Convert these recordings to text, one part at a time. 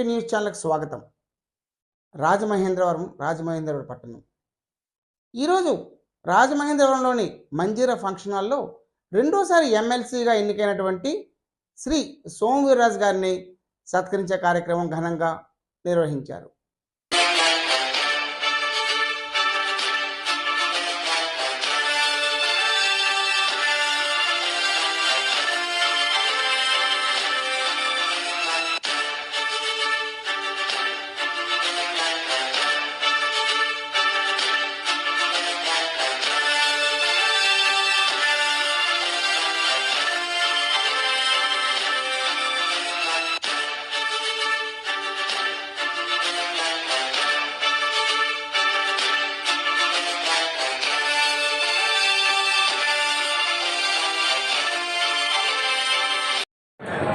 TV news ఛానల్కి స్వాగతం. రాజమహేంద్రవరం రాజమహేంద్రవరం పట్టణం. ఈరోజు రాజమహేంద్రవరంలోని మంజీరా ఫంక్షన్ హాల్లో రెండోసారి ఎమ్మెల్సీగా ఎన్నికైనటువంటి శ్రీ సోమవీర్రాజు గారిని సత్కరించే కార్యక్రమం ఘనంగా నిర్వహించారు.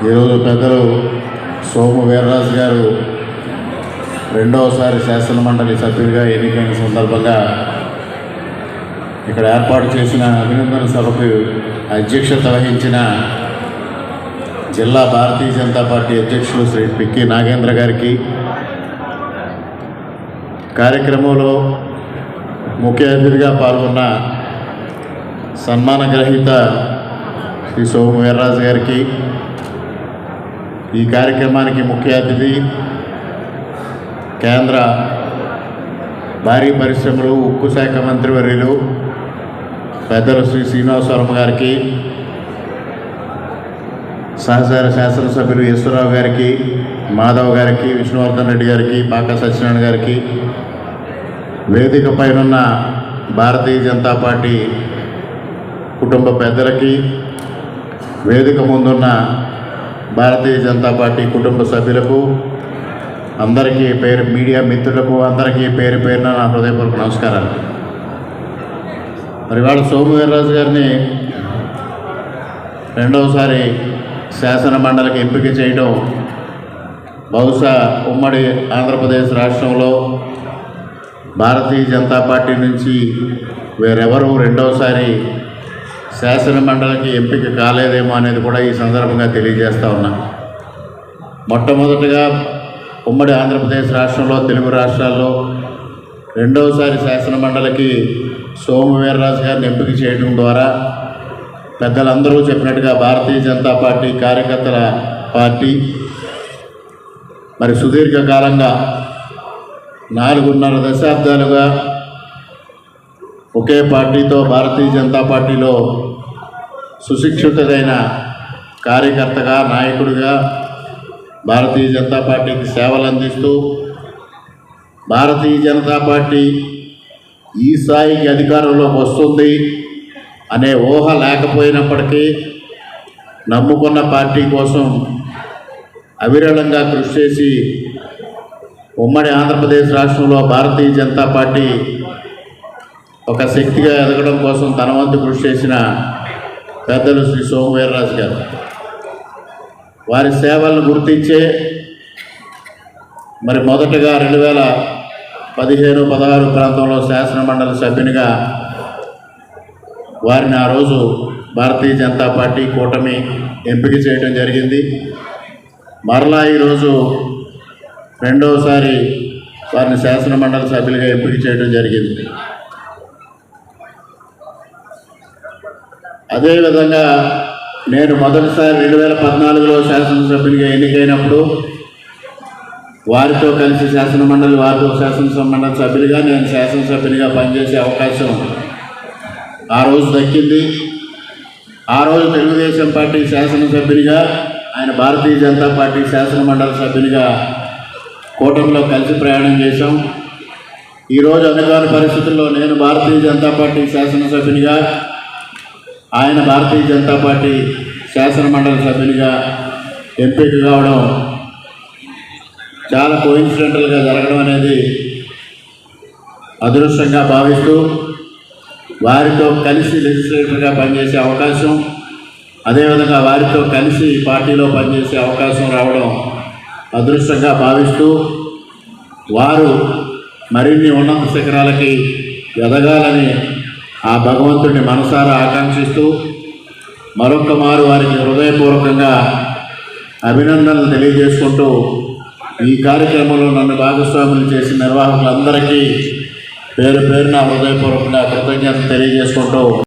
ఈరోజు పెద్దలు సోము వీర్రాజు గారు రెండవసారి శాసన మండలి సభ్యుడిగా ఎన్నికైన సందర్భంగా ఇక్కడ ఏర్పాటు చేసిన అభినందన సభకు అధ్యక్షత వహించిన జిల్లా భారతీయ జనతా పార్టీ అధ్యక్షులు శ్రీ పిక్కి నాగేంద్ర గారికి కార్యక్రమంలో ముఖ్య అతిథిగా పాల్గొన్న సన్మాన గ్రహీత శ్రీ సోము వీర్రాజు గారికి ఈ కార్యక్రమానికి ముఖ్య అతిథి కేంద్ర భారీ పరిశ్రమలు ఉక్కు శాఖ మంత్రివర్యులు పెద్దలు శ్రీ శ్రీనివాసవరం గారికి సహచార శాసనసభ్యులు ఈశ్వరరావు గారికి మాధవ్ గారికి విష్ణువర్ధన్ రెడ్డి గారికి పాక సత్యనారాయణ గారికి వేదిక పైనున్న భారతీయ జనతా పార్టీ కుటుంబ పెద్దలకి వేదిక ముందున్న భారతీయ జనతా పార్టీ కుటుంబ సభ్యులకు అందరికీ పేరు మీడియా మిత్రులకు అందరికీ పేరు పేరున నా హృదయపూర్వక నమస్కారాలు. మరి వాళ్ళ సోమవీర్రాజు గారిని రెండవసారి శాసన మండలికి ఎంపిక చేయడం బహుశా ఉమ్మడి ఆంధ్రప్రదేశ్ రాష్ట్రంలో భారతీయ జనతా పార్టీ నుంచి వేరెవరు రెండవసారి శాసన మండలికి ఎంపిక కాలేదేమో అనేది కూడా ఈ సందర్భంగా తెలియజేస్తూ ఉన్నా. మొట్టమొదటగా ఉమ్మడి ఆంధ్రప్రదేశ్ రాష్ట్రంలో తెలుగు రాష్ట్రాల్లో రెండవసారి శాసన మండలికి సోము వీర్రాజు గారిని ఎంపిక చేయడం ద్వారా పెద్దలందరూ చెప్పినట్టుగా భారతీయ జనతా పార్టీ కార్యకర్తల పార్టీ మరి సుదీర్ఘకాలంగా నాలుగున్నర దశాబ్దాలుగా ఒకే పార్టీతో భారతీయ జనతా పార్టీలో సుశిక్షితుడైన కార్యకర్తగా నాయకుడిగా భారతీయ జనతా పార్టీకి సేవలు అందిస్తూ భారతీయ జనతా పార్టీ ఈ స్థాయికి అధికారంలోకి వస్తుంది అనే ఊహ లేకపోయినప్పటికీ నమ్ముకున్న పార్టీ కోసం అవిరళంగా కృషి చేసి ఉమ్మడి ఆంధ్రప్రదేశ్ రాష్ట్రంలో భారతీయ జనతా పార్టీ ఒక శక్తిగా ఎదగడం కోసం తన వంతు కృషి చేసిన పెద్దలు శ్రీ సోమవీర్రాజు గారు. వారి సేవలను గుర్తించే మరి మొదటగా రెండు వేల పదిహేను పదహారు ప్రాంతంలో శాసనమండలి సభ్యునిగా వారిని ఆ రోజు భారతీయ జనతా పార్టీ కూటమి ఎంపిక చేయడం జరిగింది. మరలా ఈరోజు రెండవసారి వారిని శాసనమండలి సభ్యులుగా ఎంపిక చేయడం జరిగింది. అదేవిధంగా నేను మొదటిసారి రెండు వేల పద్నాలుగులో శాసనసభ్యునిగా ఎన్నికైనప్పుడు వారితో కలిసి శాసన మండలి వారితో శాసనసభ మండలి సభ్యులుగా నేను శాసనసభ్యునిగా పనిచేసే అవకాశం ఆ రోజు దక్కింది. ఆ రోజు తెలుగుదేశం పార్టీ శాసనసభ్యునిగా ఆయన భారతీయ జనతా పార్టీ శాసనమండలి సభ్యునిగా కూటమిలో కలిసి ప్రయాణం చేశాం. ఈరోజు అనుకోని పరిస్థితుల్లో నేను భారతీయ జనతా పార్టీ శాసనసభ్యునిగా ఆయన భారతీయ జనతా పార్టీ శాసనమండలి సభ్యునిగా ఎంపిక కావడం చాలా కోయిన్సిడెంటల్గా జరగడం అనేది అదృష్టంగా భావిస్తూ వారితో కలిసి లెజిస్లేటర్గా పనిచేసే అవకాశం అదేవిధంగా వారితో కలిసి పార్టీలో పనిచేసే అవకాశం రావడం అదృష్టంగా భావిస్తూ వారు మరిన్ని ఉన్నత శిఖరాలకి ఎదగాలని ఆ భగవంతుడిని మనసారా ఆకాంక్షిస్తూ మరొక్క మారు వారికి హృదయపూర్వకంగా అభినందనలు తెలియజేసుకుంటూ ఈ కార్యక్రమంలో నన్ను భాగస్వాములు చేసిన నిర్వాహకులందరికీ పేరు పేరున హృదయపూర్వకంగా కృతజ్ఞతలు తెలియజేసుకుంటూ